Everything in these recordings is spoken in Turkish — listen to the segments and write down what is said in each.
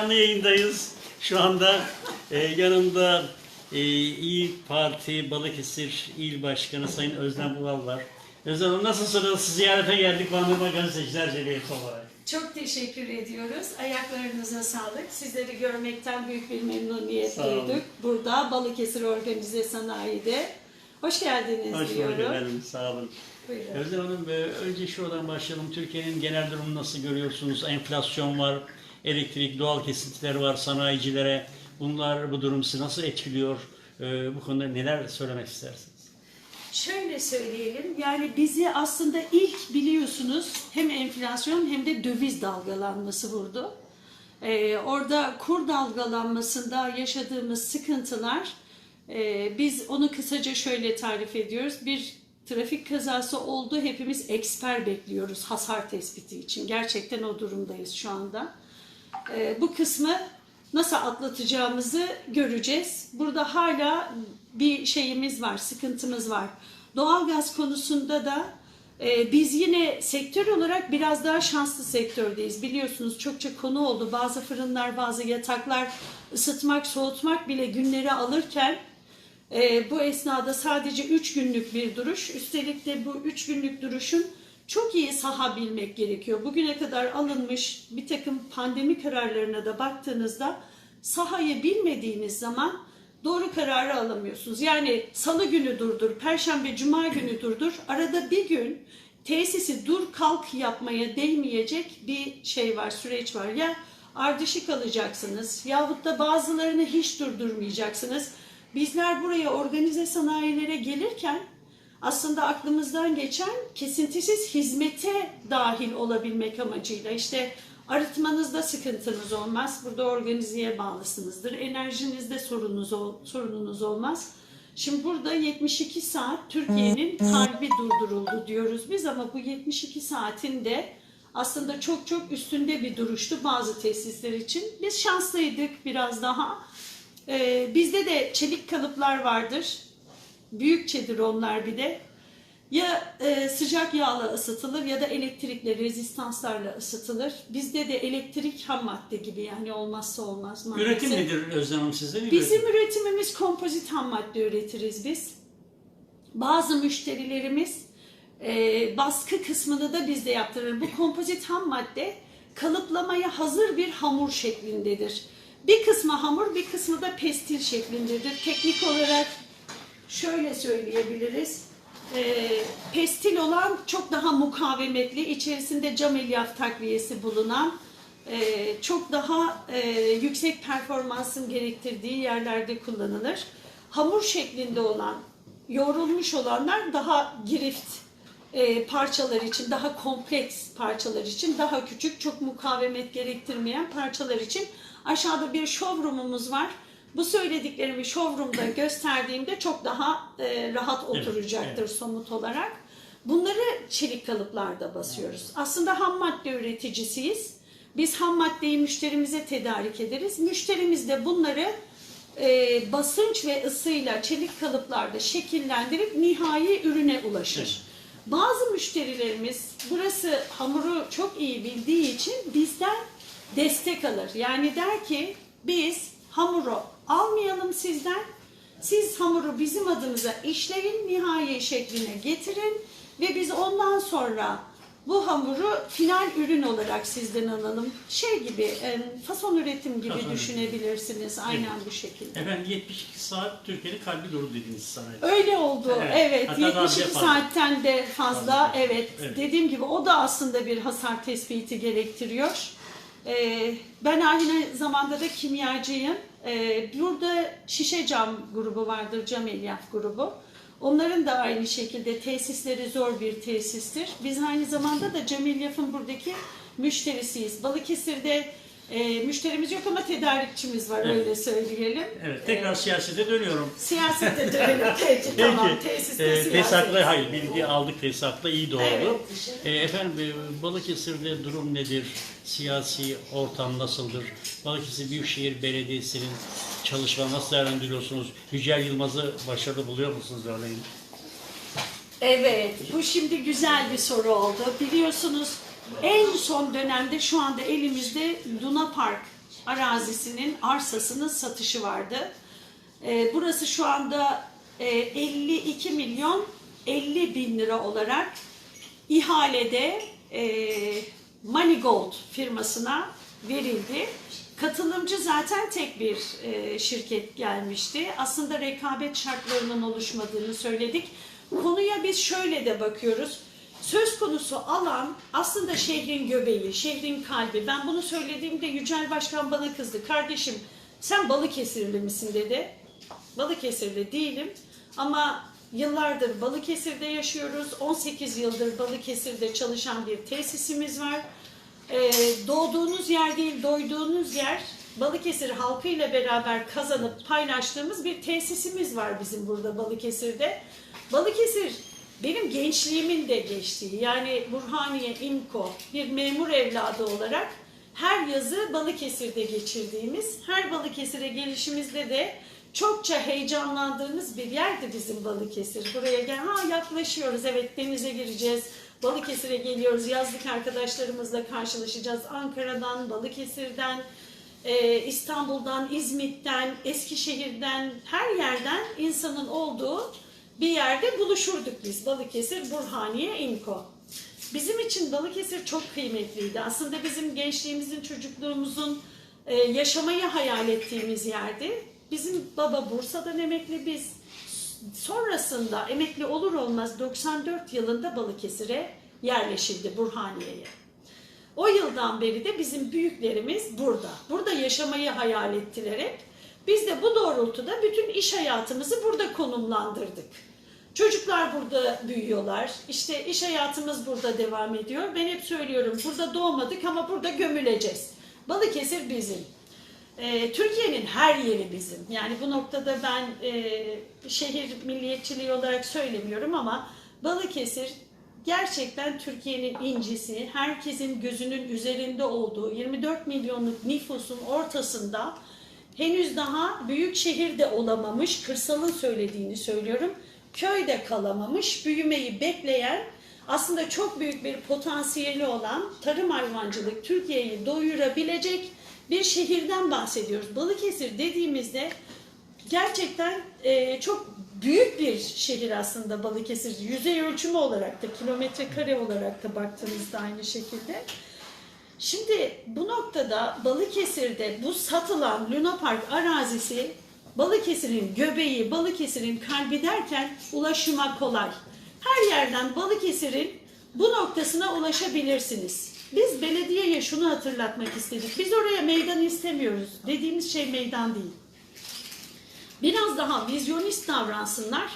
Canlı yayındayız. Şu anda e, yanımda e, İyi Parti Balıkesir İl Başkanı Sayın Özlem Ural var. Özlem Hanım nasılsınız? Ziyarete geldik Bandırma Gazeteciler Cemiyeti olarak. Çok teşekkür ediyoruz. Ayaklarınıza sağlık. Sizleri görmekten büyük bir memnuniyet Sağ olun. duyduk. Burada Balıkesir Organize Sanayi'de. Hoş geldiniz Hoş bulduk diyorum. efendim. Sağ olun. Buyurun. Özlem Hanım e, önce şuradan başlayalım. Türkiye'nin genel durumunu nasıl görüyorsunuz? Enflasyon var, elektrik, doğal kesintiler var sanayicilere. Bunlar bu durum sizi nasıl etkiliyor? E, bu konuda neler söylemek istersiniz? Şöyle söyleyelim, yani bizi aslında ilk biliyorsunuz hem enflasyon hem de döviz dalgalanması vurdu. Ee, orada kur dalgalanmasında yaşadığımız sıkıntılar, e, biz onu kısaca şöyle tarif ediyoruz. Bir trafik kazası oldu, hepimiz eksper bekliyoruz hasar tespiti için. Gerçekten o durumdayız şu anda. Ee, bu kısmı nasıl atlatacağımızı göreceğiz. Burada hala bir şeyimiz var, sıkıntımız var. Doğalgaz konusunda da e, biz yine sektör olarak biraz daha şanslı sektördeyiz. Biliyorsunuz çokça konu oldu. Bazı fırınlar, bazı yataklar ısıtmak, soğutmak bile günleri alırken e, bu esnada sadece 3 günlük bir duruş. Üstelik de bu 3 günlük duruşun çok iyi saha bilmek gerekiyor. Bugüne kadar alınmış bir takım pandemi kararlarına da baktığınızda sahayı bilmediğiniz zaman doğru kararı alamıyorsunuz. Yani salı günü durdur, perşembe, cuma günü durdur. Arada bir gün tesisi dur kalk yapmaya değmeyecek bir şey var, süreç var. Ya ardışık alacaksınız yahut da bazılarını hiç durdurmayacaksınız. Bizler buraya organize sanayilere gelirken aslında aklımızdan geçen kesintisiz hizmete dahil olabilmek amacıyla işte arıtmanızda sıkıntınız olmaz. Burada organizeye bağlısınızdır. Enerjinizde sorununuz, ol- sorununuz olmaz. Şimdi burada 72 saat Türkiye'nin kalbi durduruldu diyoruz biz ama bu 72 saatin de aslında çok çok üstünde bir duruştu bazı tesisler için. Biz şanslıydık biraz daha. Ee, bizde de çelik kalıplar vardır. Büyükçedir onlar bir de. Ya e, sıcak yağla ısıtılır ya da elektrikle, rezistanslarla ısıtılır. Bizde de elektrik ham madde gibi yani olmazsa olmaz maalesef. Üretim nedir Özlem Hanım sizde? Bizim üretimimiz kompozit ham madde üretiriz biz. Bazı müşterilerimiz e, baskı kısmını da bizde yaptırır. Bu kompozit ham madde kalıplamaya hazır bir hamur şeklindedir. Bir kısmı hamur, bir kısmı da pestil şeklindedir. Teknik olarak şöyle söyleyebiliriz. E, pestil olan çok daha mukavemetli, içerisinde cam elyaf takviyesi bulunan, e, çok daha e, yüksek performansın gerektirdiği yerlerde kullanılır. Hamur şeklinde olan, yoğrulmuş olanlar daha girift e, parçalar için, daha kompleks parçalar için, daha küçük, çok mukavemet gerektirmeyen parçalar için aşağıda bir showroom'umuz var. Bu söylediklerimi showroom'da gösterdiğimde çok daha e, rahat oturacaktır evet. somut olarak. Bunları çelik kalıplarda basıyoruz. Aslında ham madde üreticisiyiz. Biz ham maddeyi müşterimize tedarik ederiz. Müşterimiz de bunları e, basınç ve ısıyla çelik kalıplarda şekillendirip nihai ürüne ulaşır. Bazı müşterilerimiz burası hamuru çok iyi bildiği için bizden destek alır. Yani der ki biz hamuru almayalım sizden. Siz hamuru bizim adımıza işleyin, nihai şekline getirin ve biz ondan sonra bu hamuru final ürün olarak sizden alalım. Şey gibi, fason üretim gibi Fason düşünebilirsiniz. Aynen bu şekilde. Efendim 72 saat Türkiye'nin kalbi durdu dediniz sana. Öyle oldu. Evet. Evet. Hatta daha 72 fazla. saatten de fazla. Fazla. Evet. Evet. Dediğim gibi o da aslında bir hasar tespiti gerektiriyor. Ee, ben aynı zamanda da kimyacıyım. Ee, burada şişe cam grubu vardır, cam elyaf grubu. Onların da aynı şekilde tesisleri zor bir tesistir. Biz aynı zamanda da cam elyafın buradaki müşterisiyiz. Balıkesir'de e, müşterimiz yok ama tedarikçimiz var Evet. öyle söyleyelim. Evet tekrar siyasete dönüyorum. Siyasete dönelim. Peki, tamam. Tesiste e, siyaset. tesisatla hayır bilgi aldık tesisatla iyi doğru. Evet. E, efendim e, Balıkesir'de durum nedir? Siyasi ortam nasıldır? Balıkesir Büyükşehir Belediyesi'nin çalışmalarını nasıl değerlendiriyorsunuz? Yücel Yılmaz'ı başarılı buluyor musunuz örneğin? Evet, bu şimdi güzel bir soru oldu. Biliyorsunuz en son dönemde şu anda elimizde Luna Park arazisinin arsasının satışı vardı. Ee, burası şu anda e, 52 milyon 50 bin lira olarak ihalede e, Moneygold firmasına verildi. Katılımcı zaten tek bir e, şirket gelmişti. Aslında rekabet şartlarının oluşmadığını söyledik. Konuya biz şöyle de bakıyoruz. Söz konusu alan aslında şehrin göbeği, şehrin kalbi. Ben bunu söylediğimde Yücel Başkan bana kızdı. Kardeşim sen Balıkesirli misin dedi. Balıkesirli değilim ama yıllardır Balıkesir'de yaşıyoruz. 18 yıldır Balıkesir'de çalışan bir tesisimiz var. Ee, doğduğunuz yer değil, doyduğunuz yer Balıkesir halkıyla beraber kazanıp paylaştığımız bir tesisimiz var bizim burada Balıkesir'de. Balıkesir benim gençliğimin de geçtiği yani Burhaniye İmko bir memur evladı olarak her yazı Balıkesir'de geçirdiğimiz, her Balıkesir'e gelişimizde de çokça heyecanlandığımız bir yerdi bizim Balıkesir. Buraya gel, ha yaklaşıyoruz, evet denize gireceğiz, Balıkesir'e geliyoruz, yazlık arkadaşlarımızla karşılaşacağız. Ankara'dan, Balıkesir'den, e, İstanbul'dan, İzmit'ten, Eskişehir'den, her yerden insanın olduğu bir yerde buluşurduk biz. Balıkesir, Burhaniye, İmko. Bizim için Balıkesir çok kıymetliydi. Aslında bizim gençliğimizin, çocukluğumuzun e, yaşamayı hayal ettiğimiz yerdi. Bizim baba Bursa'dan emekli biz. Sonrasında emekli olur olmaz 94 yılında Balıkesir'e yerleşildi Burhaniye'ye. O yıldan beri de bizim büyüklerimiz burada. Burada yaşamayı hayal ettiler. Biz de bu doğrultuda bütün iş hayatımızı burada konumlandırdık. Çocuklar burada büyüyorlar. İşte iş hayatımız burada devam ediyor. Ben hep söylüyorum burada doğmadık ama burada gömüleceğiz. Balıkesir bizim. Ee, Türkiye'nin her yeri bizim. Yani bu noktada ben e, şehir milliyetçiliği olarak söylemiyorum ama Balıkesir gerçekten Türkiye'nin incisi, herkesin gözünün üzerinde olduğu 24 milyonluk nüfusun ortasında henüz daha büyük şehirde olamamış, kırsalın söylediğini söylüyorum, köyde kalamamış, büyümeyi bekleyen aslında çok büyük bir potansiyeli olan tarım hayvancılık Türkiye'yi doyurabilecek bir şehirden bahsediyoruz. Balıkesir dediğimizde gerçekten e, çok büyük bir şehir aslında Balıkesir. Yüzey ölçümü olarak da, kilometre kare olarak da baktığınızda aynı şekilde. Şimdi bu noktada Balıkesir'de bu satılan Luna Park arazisi Balıkesir'in göbeği, Balıkesir'in kalbi derken ulaşıma kolay. Her yerden Balıkesir'in bu noktasına ulaşabilirsiniz. Biz belediyeye şunu hatırlatmak istedik. Biz oraya meydan istemiyoruz. Dediğimiz şey meydan değil. Biraz daha vizyonist davransınlar.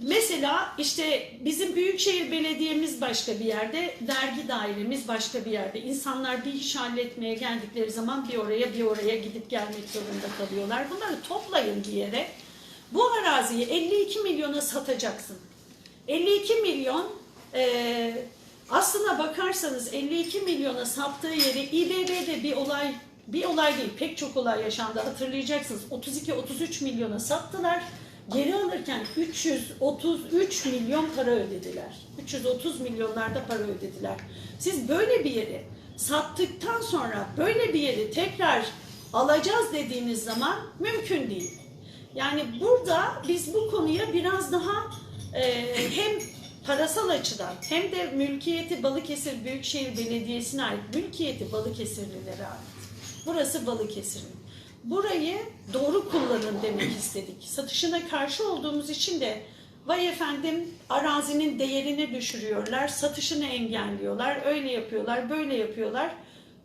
Mesela işte bizim Büyükşehir Belediyemiz başka bir yerde, dergi dairemiz başka bir yerde. İnsanlar bir iş halletmeye geldikleri zaman bir oraya bir oraya gidip gelmek zorunda kalıyorlar. Bunları toplayın bir yere. Bu araziyi 52 milyona satacaksın. 52 milyon e, aslına bakarsanız 52 milyona sattığı yeri İBB'de bir olay bir olay değil pek çok olay yaşandı hatırlayacaksınız. 32-33 milyona sattılar. Geri alırken 333 milyon para ödediler. 330 milyonlarda para ödediler. Siz böyle bir yeri sattıktan sonra böyle bir yeri tekrar alacağız dediğiniz zaman mümkün değil. Yani burada biz bu konuya biraz daha e, hem parasal açıdan hem de mülkiyeti Balıkesir Büyükşehir Belediyesi'ne ait, mülkiyeti Balıkesirlilere ait. Burası Balıkesir'in. Burayı doğru kullanın demek istedik. Satışına karşı olduğumuz için de vay efendim arazinin değerini düşürüyorlar, satışını engelliyorlar, öyle yapıyorlar, böyle yapıyorlar.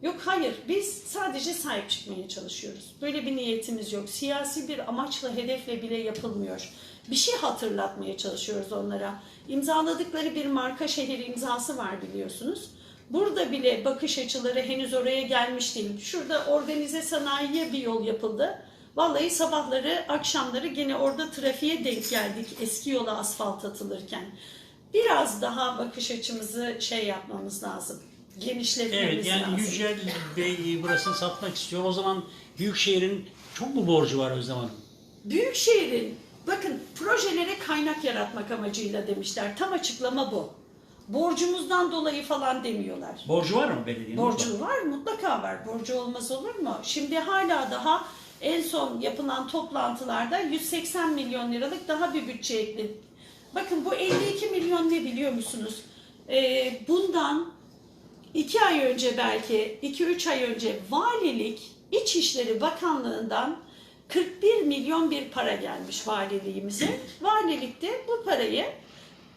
Yok hayır biz sadece sahip çıkmaya çalışıyoruz. Böyle bir niyetimiz yok. Siyasi bir amaçla, hedefle bile yapılmıyor. Bir şey hatırlatmaya çalışıyoruz onlara. İmzaladıkları bir marka şehir imzası var biliyorsunuz. Burada bile bakış açıları henüz oraya gelmiş değil. Şurada organize sanayiye bir yol yapıldı. Vallahi sabahları, akşamları gene orada trafiğe denk geldik eski yola asfalt atılırken. Biraz daha bakış açımızı şey yapmamız lazım. Genişletmemiz Evet yani lazım. Yücel Bey burasını satmak istiyor. O zaman Büyükşehir'in çok mu borcu var Özlem Hanım? Büyükşehir'in bakın projelere kaynak yaratmak amacıyla demişler. Tam açıklama bu. Borcumuzdan dolayı falan demiyorlar. Borcu var mı belediyenin? Borcu var, mutlaka var. Borcu olmaz olur mu? Şimdi hala daha en son yapılan toplantılarda 180 milyon liralık daha bir bütçe ekledik. Bakın bu 52 milyon ne biliyor musunuz? Ee, bundan 2 ay önce belki 2-3 ay önce valilik İçişleri Bakanlığı'ndan 41 milyon bir para gelmiş valiliğimize. Valilik de bu parayı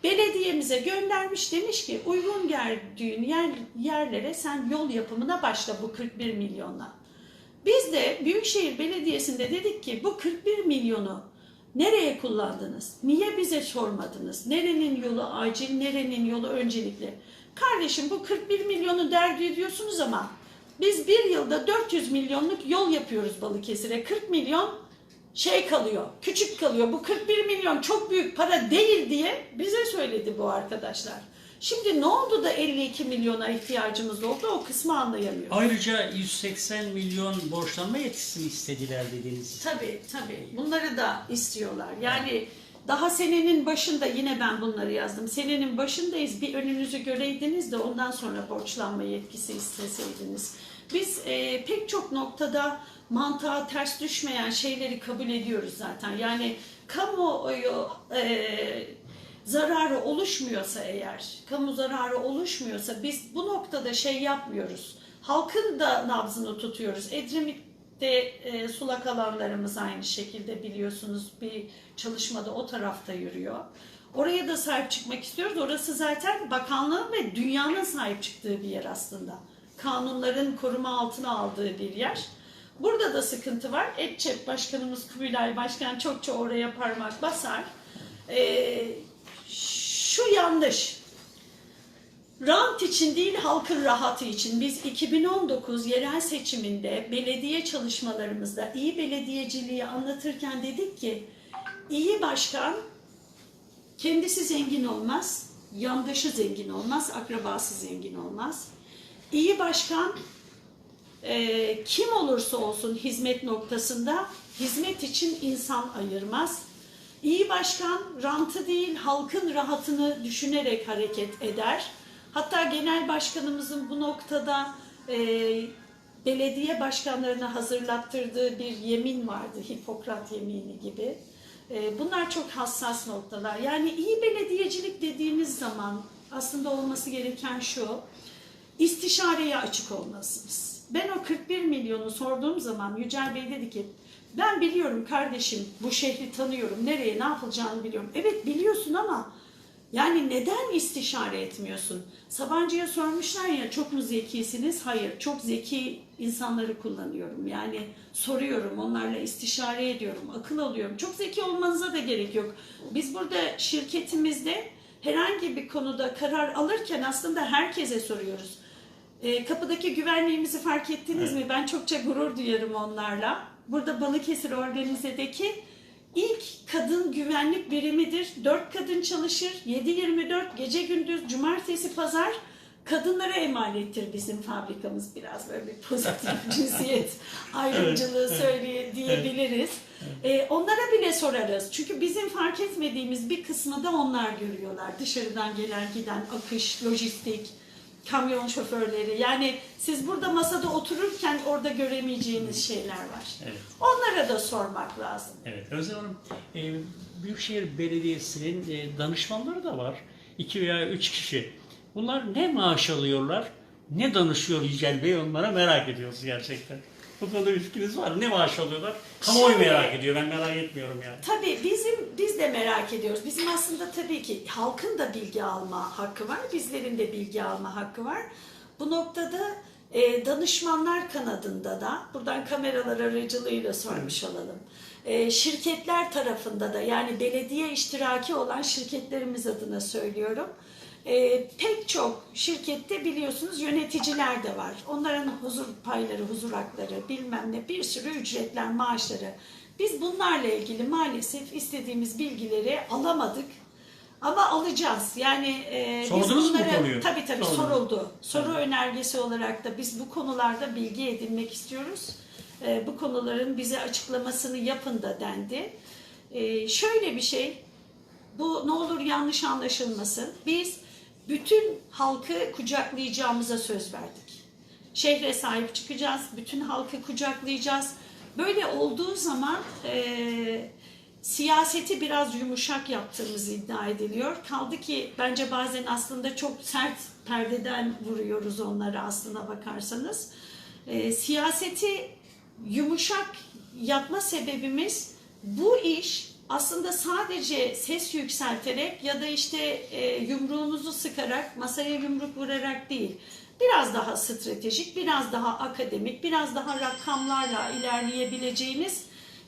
belediyemize göndermiş demiş ki uygun gördüğün yer, yerlere sen yol yapımına başla bu 41 milyonla. Biz de Büyükşehir Belediyesi'nde dedik ki bu 41 milyonu nereye kullandınız? Niye bize sormadınız? Nerenin yolu acil, nerenin yolu öncelikli? Kardeşim bu 41 milyonu derdi ediyorsunuz ama biz bir yılda 400 milyonluk yol yapıyoruz Balıkesir'e. 40 milyon şey kalıyor, küçük kalıyor. Bu 41 milyon çok büyük para değil diye bize söyledi bu arkadaşlar. Şimdi ne oldu da 52 milyona ihtiyacımız oldu o kısmı anlayamıyorum. Ayrıca 180 milyon borçlanma yetkisi istediler dediniz. Tabii tabii. Bunları da istiyorlar. Yani daha senenin başında yine ben bunları yazdım. Senenin başındayız. Bir önünüzü göreydiniz de ondan sonra borçlanma yetkisi isteseydiniz. Biz e, pek çok noktada mantığa ters düşmeyen şeyleri kabul ediyoruz zaten. Yani kamuoyu e, zararı oluşmuyorsa eğer, kamu zararı oluşmuyorsa biz bu noktada şey yapmıyoruz. Halkın da nabzını tutuyoruz. Edremit'te e, sulak alanlarımız aynı şekilde biliyorsunuz bir çalışmada o tarafta yürüyor. Oraya da sahip çıkmak istiyoruz. Orası zaten bakanlığın ve dünyanın sahip çıktığı bir yer aslında. Kanunların koruma altına aldığı bir yer. Burada da sıkıntı var. Etçep Başkanımız Kubilay Başkan çokça oraya parmak basar. Ee, şu yanlış. Rant için değil halkın rahatı için biz 2019 yerel seçiminde belediye çalışmalarımızda iyi belediyeciliği anlatırken dedik ki iyi başkan kendisi zengin olmaz, yandaşı zengin olmaz, akrabası zengin olmaz. İyi başkan e, kim olursa olsun hizmet noktasında hizmet için insan ayırmaz. İyi başkan rantı değil halkın rahatını düşünerek hareket eder. Hatta genel başkanımızın bu noktada e, belediye başkanlarına hazırlattırdığı bir yemin vardı. Hipokrat yemini gibi. E, bunlar çok hassas noktalar. Yani iyi belediyecilik dediğimiz zaman aslında olması gereken şu. istişareye açık olmalısınız. Ben o 41 milyonu sorduğum zaman Yücel Bey dedi ki ben biliyorum kardeşim bu şehri tanıyorum. Nereye ne yapılacağını biliyorum. Evet biliyorsun ama yani neden istişare etmiyorsun? Sabancı'ya sormuşlar ya çok mu zekisiniz? Hayır çok zeki insanları kullanıyorum. Yani soruyorum onlarla istişare ediyorum. Akıl alıyorum. Çok zeki olmanıza da gerek yok. Biz burada şirketimizde herhangi bir konuda karar alırken aslında herkese soruyoruz. E, kapıdaki güvenliğimizi fark ettiniz mi? Ben çokça gurur duyarım onlarla. Burada Balıkesir Organize'deki ilk kadın güvenlik birimidir. Dört kadın çalışır. 7-24 gece gündüz, cumartesi, pazar kadınlara emanettir bizim fabrikamız. Biraz böyle bir pozitif cinsiyet ayrımcılığı söyleye diyebiliriz. E, onlara bile sorarız. Çünkü bizim fark etmediğimiz bir kısmı da onlar görüyorlar. Dışarıdan gelen giden akış, lojistik, kamyon şoförleri. Yani siz burada masada otururken orada göremeyeceğiniz şeyler var. Evet. Onlara da sormak lazım. Evet Özlem Hanım, e, Büyükşehir Belediyesi'nin e, danışmanları da var. İki veya üç kişi. Bunlar ne maaş alıyorlar, ne danışıyor Yücel Bey onlara merak ediyoruz gerçekten. Bu konuda bir fikriniz var? Ne maaş alıyorlar? Kamuoyu merak ediyor, ben merak etmiyorum yani. Tabii bizim biz de merak ediyoruz. Bizim aslında tabii ki halkın da bilgi alma hakkı var, bizlerin de bilgi alma hakkı var. Bu noktada e, danışmanlar kanadında da buradan kameralar aracılığıyla sormuş olalım. E, şirketler tarafında da yani belediye iştiraki olan şirketlerimiz adına söylüyorum. E, pek çok şirkette biliyorsunuz yöneticiler de var. Onların huzur payları, huzur hakları, bilmem ne bir sürü ücretler, maaşları. Biz bunlarla ilgili maalesef istediğimiz bilgileri alamadık. Ama alacağız. Yani e, biz Sordunuz mu bu bunları konuyu? tabii tabii Sordunuz. soruldu. Soru önergesi olarak da biz bu konularda bilgi edinmek istiyoruz. E, bu konuların bize açıklamasını yapın da dendi. E, şöyle bir şey, bu ne olur yanlış anlaşılmasın. Biz bütün halkı kucaklayacağımıza söz verdik. Şehre sahip çıkacağız, bütün halkı kucaklayacağız. Böyle olduğu zaman e, siyaseti biraz yumuşak yaptığımız iddia ediliyor. Kaldı ki bence bazen aslında çok sert perdeden vuruyoruz onları aslına bakarsanız. E, siyaseti yumuşak yapma sebebimiz bu iş aslında sadece ses yükselterek ya da işte e, yumruğunuzu sıkarak masaya yumruk vurarak değil. Biraz daha stratejik, biraz daha akademik, biraz daha rakamlarla ilerleyebileceğiniz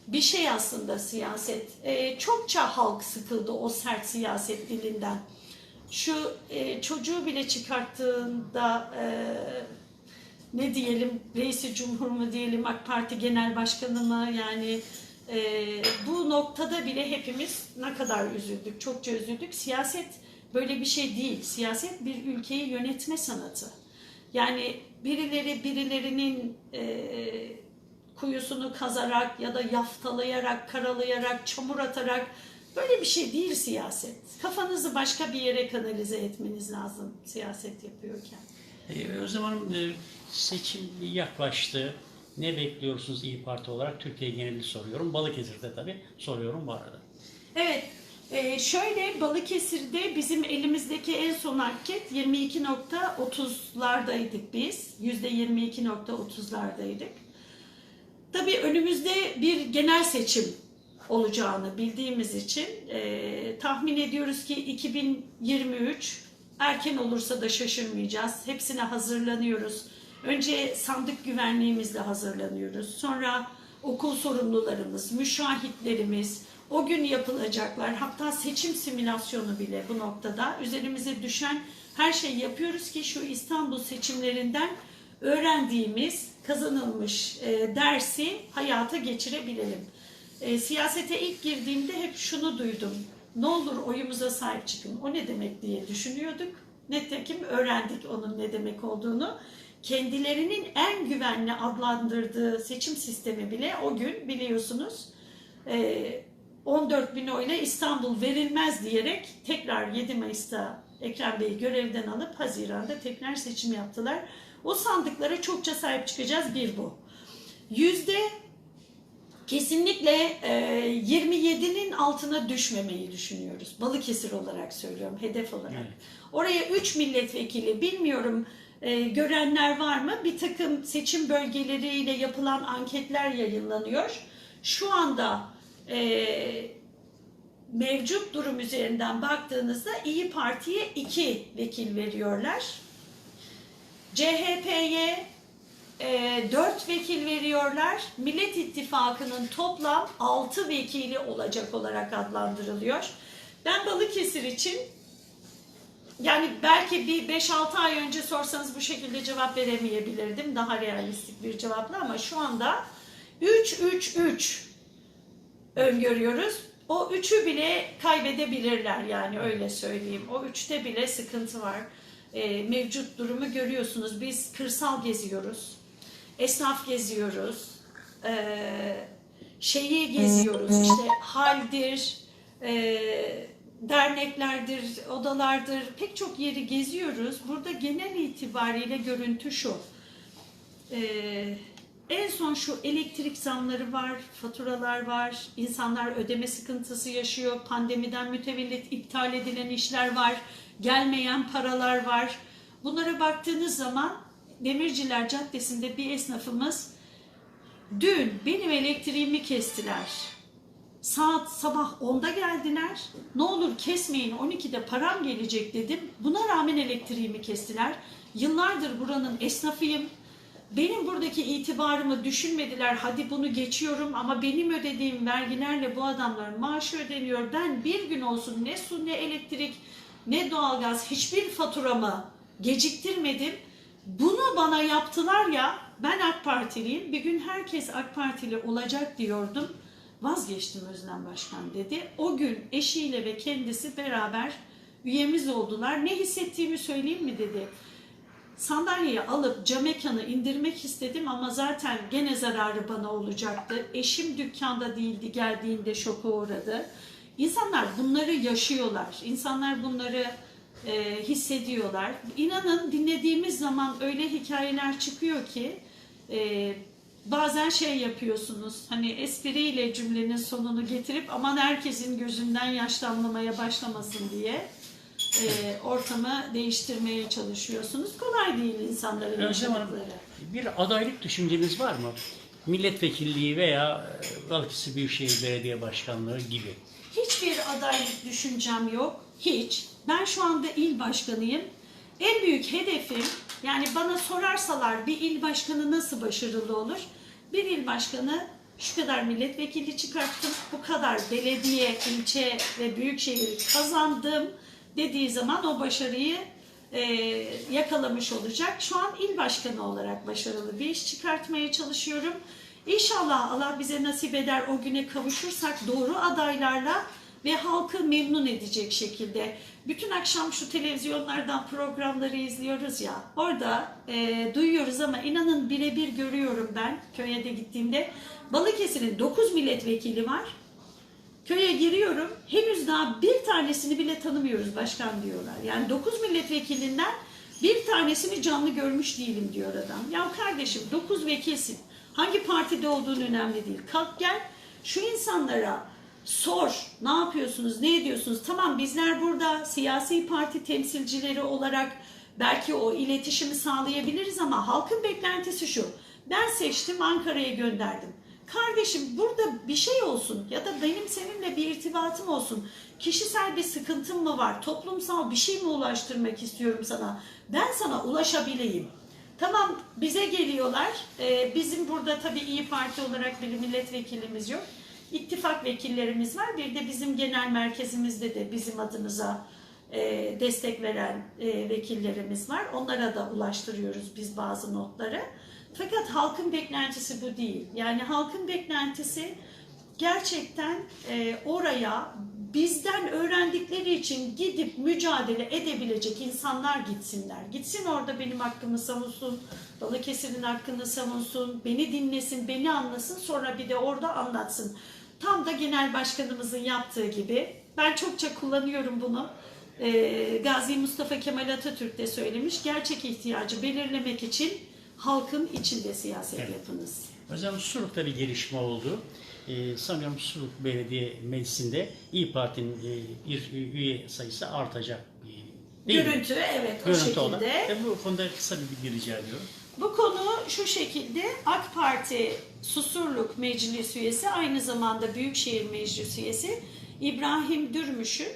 bir şey aslında siyaset. E, çokça halk sıkıldı o sert siyaset dilinden. Şu e, çocuğu bile çıkarttığında e, ne diyelim reisi cumhur mu diyelim AK Parti genel başkanı mı yani e, bu noktada bile hepimiz ne kadar üzüldük, çokça üzüldük. Siyaset böyle bir şey değil. Siyaset bir ülkeyi yönetme sanatı. Yani birileri birilerinin e, kuyusunu kazarak ya da yaftalayarak, karalayarak, çamur atarak böyle bir şey değil siyaset. Kafanızı başka bir yere kanalize etmeniz lazım siyaset yapıyorken. E, o zaman e, seçim yaklaştı. Ne bekliyorsunuz İyi Parti olarak? Türkiye genelinde soruyorum. Balıkesir'de tabii soruyorum bu arada. Evet, e, şöyle Balıkesir'de bizim elimizdeki en son anket 22.30'lardaydık biz. %22.30'lardaydık. Tabii önümüzde bir genel seçim olacağını bildiğimiz için e, tahmin ediyoruz ki 2023 erken olursa da şaşırmayacağız. Hepsine hazırlanıyoruz. Önce sandık güvenliğimizle hazırlanıyoruz. Sonra okul sorumlularımız, müşahitlerimiz, o gün yapılacaklar, hatta seçim simülasyonu bile bu noktada üzerimize düşen her şeyi yapıyoruz ki şu İstanbul seçimlerinden öğrendiğimiz, kazanılmış e, dersi hayata geçirebilelim. E, siyasete ilk girdiğimde hep şunu duydum. Ne olur oyumuza sahip çıkın. O ne demek diye düşünüyorduk. Nitekim öğrendik onun ne demek olduğunu. Kendilerinin en güvenli adlandırdığı seçim sistemi bile o gün biliyorsunuz e, 14 bin oyla İstanbul verilmez diyerek tekrar 7 Mayıs'ta Ekrem Bey'i görevden alıp Haziran'da tekrar seçim yaptılar. O sandıklara çokça sahip çıkacağız bir bu. Yüzde kesinlikle e, 27'nin altına düşmemeyi düşünüyoruz. Balıkesir olarak söylüyorum, hedef olarak. Evet. Oraya 3 milletvekili bilmiyorum e, görenler var mı? Bir takım seçim bölgeleriyle yapılan anketler yayınlanıyor. Şu anda e, mevcut durum üzerinden baktığınızda İyi Parti'ye 2 vekil veriyorlar. CHP'ye e, 4 vekil veriyorlar. Millet İttifakı'nın toplam 6 vekili olacak olarak adlandırılıyor. Ben Balıkesir için yani belki bir 5-6 ay önce sorsanız bu şekilde cevap veremeyebilirdim. Daha realistik bir cevapla ama şu anda 3-3-3 öngörüyoruz. O üçü bile kaybedebilirler yani öyle söyleyeyim. O üçte bile sıkıntı var. Ee, mevcut durumu görüyorsunuz. Biz kırsal geziyoruz. Esnaf geziyoruz. Ee, şeyi geziyoruz. İşte haldir, e, derneklerdir, odalardır. Pek çok yeri geziyoruz. Burada genel itibariyle görüntü şu. Ee, en son şu elektrik zamları var, faturalar var, insanlar ödeme sıkıntısı yaşıyor, pandemiden mütevellit iptal edilen işler var, gelmeyen paralar var. Bunlara baktığınız zaman Demirciler Caddesi'nde bir esnafımız dün benim elektriğimi kestiler. Saat sabah 10'da geldiler. Ne olur kesmeyin 12'de param gelecek dedim. Buna rağmen elektriğimi kestiler. Yıllardır buranın esnafıyım. Benim buradaki itibarımı düşünmediler. Hadi bunu geçiyorum ama benim ödediğim vergilerle bu adamların maaşı ödeniyor. Ben bir gün olsun ne su ne elektrik ne doğalgaz hiçbir faturamı geciktirmedim. Bunu bana yaptılar ya ben AK Partiliyim. Bir gün herkes AK Partili olacak diyordum. Vazgeçtim Özlem Başkan dedi. O gün eşiyle ve kendisi beraber üyemiz oldular. Ne hissettiğimi söyleyeyim mi dedi. Sandalyeyi alıp cam mekanı indirmek istedim ama zaten gene zararı bana olacaktı. Eşim dükkanda değildi geldiğinde şoka uğradı. İnsanlar bunları yaşıyorlar. İnsanlar bunları e, hissediyorlar. İnanın dinlediğimiz zaman öyle hikayeler çıkıyor ki e, bazen şey yapıyorsunuz hani espriyle cümlenin sonunu getirip aman herkesin gözünden yaşlanmamaya başlamasın diye e, ortamı değiştirmeye çalışıyorsunuz. Kolay değil insanların yaşadıkları. bir adaylık düşünceniz var mı? Milletvekilliği veya e, Balıkesir Büyükşehir Belediye Başkanlığı gibi. Hiçbir adaylık düşüncem yok. Hiç. Ben şu anda il başkanıyım. En büyük hedefim yani bana sorarsalar bir il başkanı nasıl başarılı olur? Bir il başkanı şu kadar milletvekili çıkarttım, bu kadar belediye, ilçe ve büyükşehir kazandım dediği zaman o başarıyı e, yakalamış olacak. Şu an il başkanı olarak başarılı bir iş çıkartmaya çalışıyorum. İnşallah Allah bize nasip eder o güne kavuşursak doğru adaylarla ve halkı memnun edecek şekilde. Bütün akşam şu televizyonlardan programları izliyoruz ya. Orada e, duyuyoruz ama inanın birebir görüyorum ben köye de gittiğimde. Balıkesir'in 9 milletvekili var. Köye giriyorum. Henüz daha bir tanesini bile tanımıyoruz başkan diyorlar. Yani 9 milletvekilinden bir tanesini canlı görmüş değilim diyor adam. Ya kardeşim 9 vekilsin. Hangi partide olduğun önemli değil. Kalk gel şu insanlara sor. Ne yapıyorsunuz? Ne ediyorsunuz? Tamam bizler burada siyasi parti temsilcileri olarak belki o iletişimi sağlayabiliriz ama halkın beklentisi şu. Ben seçtim Ankara'ya gönderdim. Kardeşim burada bir şey olsun ya da benim seninle bir irtibatım olsun. Kişisel bir sıkıntım mı var? Toplumsal bir şey mi ulaştırmak istiyorum sana? Ben sana ulaşabileyim. Tamam bize geliyorlar. Ee, bizim burada tabii İyi Parti olarak bir milletvekilimiz yok. İttifak vekillerimiz var. Bir de bizim genel merkezimizde de bizim adımıza e, destek veren e, vekillerimiz var. Onlara da ulaştırıyoruz biz bazı notları. Fakat halkın beklentisi bu değil. Yani halkın beklentisi gerçekten e, oraya bizden öğrendikleri için gidip mücadele edebilecek insanlar gitsinler. Gitsin orada benim hakkımı savunsun, Balıkesir'in hakkını savunsun, beni dinlesin, beni anlasın, sonra bir de orada anlatsın. Tam da genel başkanımızın yaptığı gibi. Ben çokça kullanıyorum bunu. Ee, Gazi Mustafa Kemal Atatürk de söylemiş. Gerçek ihtiyacı belirlemek için halkın içinde siyaset Evet. yapınız. Hocam Suruk'ta bir gelişme oldu. Ee, sanıyorum Suruk Belediye Meclisi'nde İyi Parti'nin e, bir üye sayısı artacak. e, Değil mi? Görüntü evet o Görüntü şekilde. olarak. E, bu konuda kısa bir bilgi rica ediyorum. Bu konu şu şekilde AK Parti Susurluk Meclis Üyesi aynı zamanda Büyükşehir Meclis Üyesi İbrahim Dürmüş'ün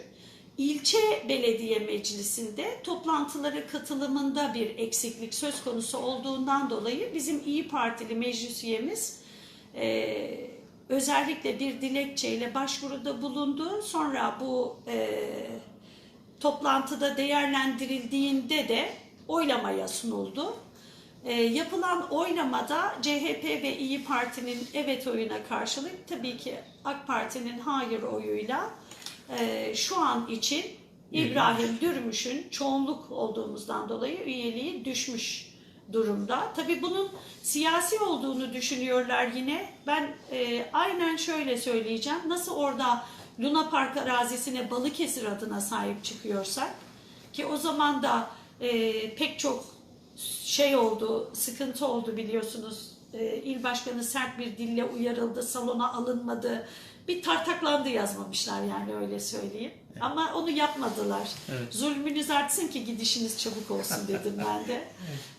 ilçe belediye meclisinde toplantılara katılımında bir eksiklik söz konusu olduğundan dolayı bizim İyi Partili meclis üyemiz e, özellikle bir dilekçeyle başvuruda bulundu. Sonra bu e, toplantıda değerlendirildiğinde de oylamaya sunuldu. E, yapılan oylamada CHP ve İyi Parti'nin evet oyuna karşılık tabii ki AK Parti'nin hayır oyuyla e, şu an için İbrahim Dürmüş'ün çoğunluk olduğumuzdan dolayı üyeliği düşmüş durumda. Tabii bunun siyasi olduğunu düşünüyorlar yine. Ben e, aynen şöyle söyleyeceğim. Nasıl orada Luna Park arazisine Balıkesir adına sahip çıkıyorsak ki o zaman da e, pek çok şey oldu, sıkıntı oldu biliyorsunuz. E, il başkanı sert bir dille uyarıldı, salona alınmadı. Bir tartaklandı yazmamışlar yani öyle söyleyeyim. Ama onu yapmadılar. Evet. Zulmünüz artsın ki gidişiniz çabuk olsun dedim ben de.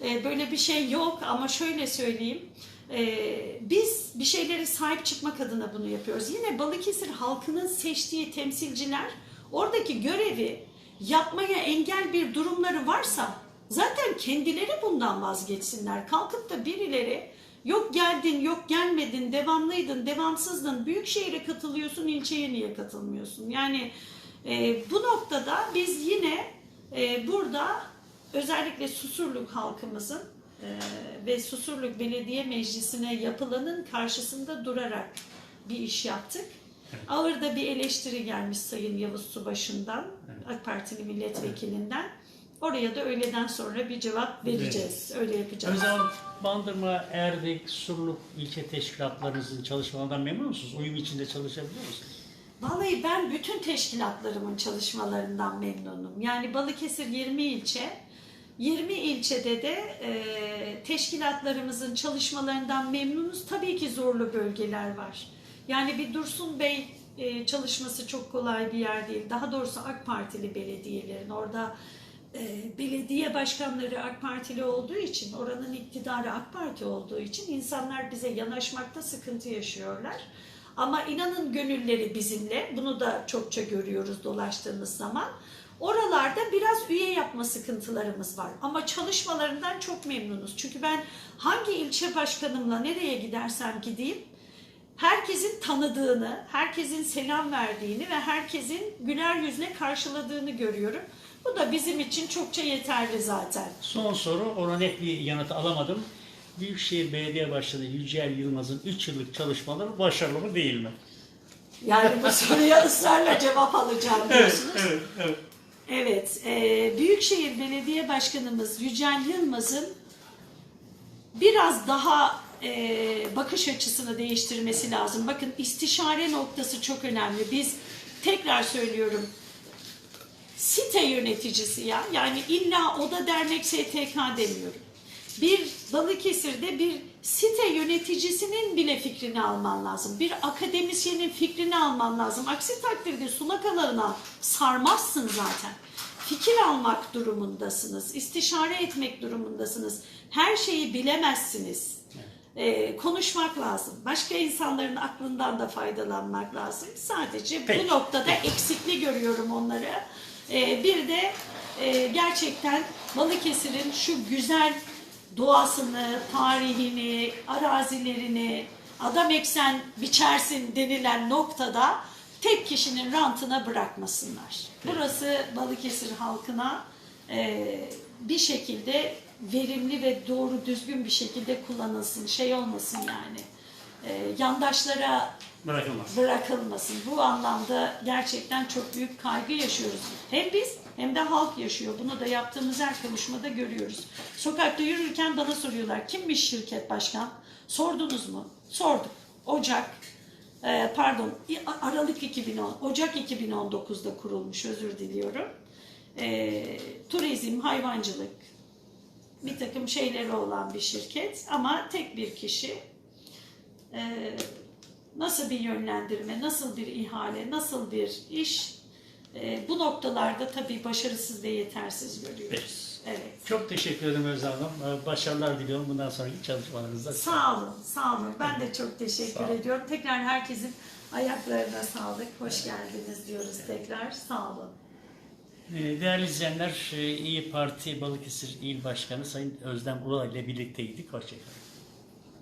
E, böyle bir şey yok ama şöyle söyleyeyim. E, biz bir şeylere sahip çıkmak adına bunu yapıyoruz. Yine Balıkesir halkının seçtiği temsilciler oradaki görevi yapmaya engel bir durumları varsa zaten kendileri bundan vazgeçsinler. Kalkıp da birileri yok geldin, yok gelmedin, devamlıydın, devamsızdın, büyük şehire katılıyorsun, ilçeye niye katılmıyorsun? Yani e, bu noktada biz yine e, burada özellikle Susurluk halkımızın e, ve Susurluk Belediye Meclisi'ne yapılanın karşısında durarak bir iş yaptık. Ağır da bir eleştiri gelmiş Sayın Yavuz Subaşı'ndan, AK Partili milletvekilinden. Oraya da öğleden sonra bir cevap vereceğiz. Öyle yapacağız. O zaman Bandırma, Erdek, Surluk ilçe teşkilatlarınızın çalışmalarından memnun musunuz? Uyum içinde çalışabiliyor musunuz? Vallahi ben bütün teşkilatlarımın çalışmalarından memnunum. Yani Balıkesir 20 ilçe, 20 ilçede de e, teşkilatlarımızın çalışmalarından memnunuz. Tabii ki zorlu bölgeler var. Yani bir Dursun Bey e, çalışması çok kolay bir yer değil. Daha doğrusu AK Partili belediyelerin orada belediye başkanları AK Partili olduğu için, oranın iktidarı AK Parti olduğu için insanlar bize yanaşmakta sıkıntı yaşıyorlar. Ama inanın gönülleri bizimle, bunu da çokça görüyoruz dolaştığımız zaman. Oralarda biraz üye yapma sıkıntılarımız var. Ama çalışmalarından çok memnunuz. Çünkü ben hangi ilçe başkanımla nereye gidersem gideyim, herkesin tanıdığını, herkesin selam verdiğini ve herkesin güler yüzle karşıladığını görüyorum. Bu da bizim için çokça yeterli zaten. Son soru, ona net bir yanıt alamadım. Büyükşehir Belediye Başkanı Yücel Yılmaz'ın 3 yıllık çalışmaları başarılı mı değil mi? Yani bu soruya ısrarla cevap alacağım diyorsunuz. evet, evet. Evet, e, Büyükşehir Belediye Başkanımız Yücel Yılmaz'ın biraz daha e, bakış açısını değiştirmesi lazım. Bakın istişare noktası çok önemli. Biz tekrar söylüyorum site yöneticisi ya. Yani illa oda dernek STK demiyorum. Bir Balıkesir'de bir site yöneticisinin bile fikrini alman lazım. Bir akademisyenin fikrini alman lazım. Aksi takdirde sulak alanına sarmazsın zaten. Fikir almak durumundasınız. istişare etmek durumundasınız. Her şeyi bilemezsiniz. Ee, konuşmak lazım. Başka insanların aklından da faydalanmak lazım. Sadece Peki. bu noktada eksikli görüyorum onları. Ee, bir de e, gerçekten Balıkesir'in şu güzel doğasını, tarihini, arazilerini adam eksen biçersin denilen noktada tek kişinin rantına bırakmasınlar. Burası Balıkesir halkına e, bir şekilde verimli ve doğru düzgün bir şekilde kullanılsın. Şey olmasın yani. E, yandaşlara Bırakılmaz. bırakılmasın. Bu anlamda gerçekten çok büyük kaygı yaşıyoruz. Hem biz hem de halk yaşıyor. Bunu da yaptığımız her konuşmada görüyoruz. Sokakta yürürken bana soruyorlar kimmiş şirket başkan? Sordunuz mu? Sorduk. Ocak e, pardon Aralık 2010 Ocak 2019'da kurulmuş özür diliyorum. E, turizm, hayvancılık bir takım şeyleri olan bir şirket ama tek bir kişi e, nasıl bir yönlendirme, nasıl bir ihale, nasıl bir iş e, bu noktalarda tabii başarısız ve yetersiz görüyoruz. Evet. Çok teşekkür ederim Özlem Hanım. Ee, Başarılar diliyorum bundan sonraki çalışmalarınızda. Sağ olun, sağ olun. Ben de çok teşekkür ediyorum. Tekrar herkesin ayaklarına sağlık. Hoş geldiniz diyoruz tekrar. Sağ olun. Ee, Değerli izleyenler, e, İyi Parti Balıkesir İl Başkanı Sayın Özlem Ural ile birlikteydik. Hoşçakalın.